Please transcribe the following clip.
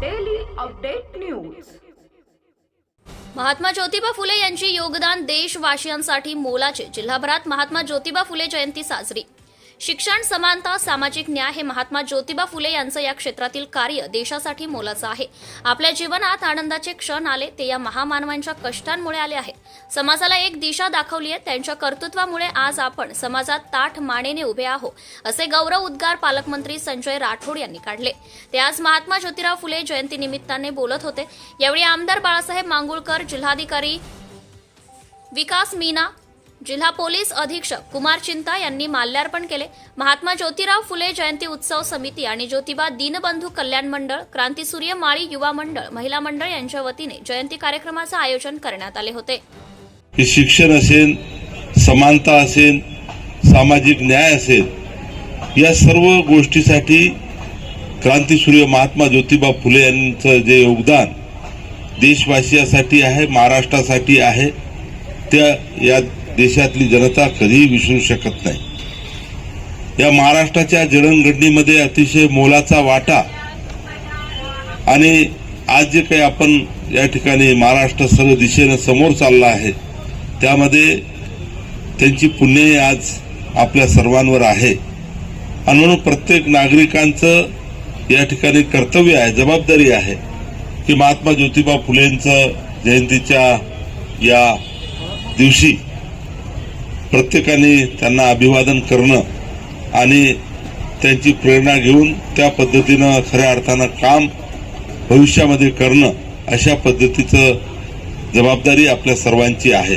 Daily update news Mahatma Jyotiba Phule यांचे योगदान देशवासियांसाठी मोलाचे. जिल्हाभरात महात्मा ज्योतिबा फुले जयंती साजरी. शिक्षण समानता सामाजिक न्याय हे महात्मा ज्योतिबा फुले यांचं या क्षेत्रातील कार्य देशासाठी मोलाचं आहे. आपल्या जीवनात आनंदाचे क्षण आले ते या महामानवांच्या कष्टांमुळे आले आहेत. समाजाला एक दिशा दाखवली आहे. त्यांच्या कर्तृत्वामुळे आज आपण समाजात ताठ मानेने उभे आहोत असे गौरव उद्गार पालकमंत्री संजय राठोड यांनी काढले. ते आज महात्मा ज्योतिराव फुले जयंती निमित्ताने बोलत होते. यावेळी आमदार बाळासाहेब मांगुळकर जिल्हाधिकारी विकास मीना जिल्हा पोलीस अधीक्षक कुमार चिंता यांनी माल्यार्पण केले. महात्मा ज्योतिराव फुले जयंती उत्सव समिती आणि ज्योतिबा दीनबंधू कल्याण मंडळ क्रांतीसूर्य माळी युवा मंडळ महिला मंडळ यांच्या वतीने जयंती कार्यक्रमाचं आयोजन करण्यात आले होते. हे शिक्षण असेल समानता असेल सामाजिक न्याय असेल या सर्व गोष्टीसाठी क्रांतीसूर्य महात्मा ज्योतिबा फुले यांचं जे योगदान देशवासियासाठी आहे महाराष्ट्रासाठी आहे त्या या देशातली जनता कधीही विसरू शकत नाही. या महाराष्ट्राच्या जडणघडणीमध्ये अतिशय मोलाचा वाटा आणि आज जे काही आपण या ठिकाणी महाराष्ट्र सर्व दिशेनं समोर चालला आहे त्यामध्ये त्यांची पुण्यही आज आपल्या सर्वांवर आहे. आणि म्हणून प्रत्येक नागरिकांचं या ठिकाणी कर्तव्य आहे जबाबदारी आहे की महात्मा ज्योतिबा फुलेंचं जयंतीच्या या दिवशी प्रत्येकाने त्यांना अभिवादन करणं आणि त्यांची प्रेरणा घेऊन त्या पद्धतीनं खऱ्या अर्थानं काम भविष्यामध्ये करणं अशा पद्धतीचं जबाबदारी आपल्या सर्वांची आहे.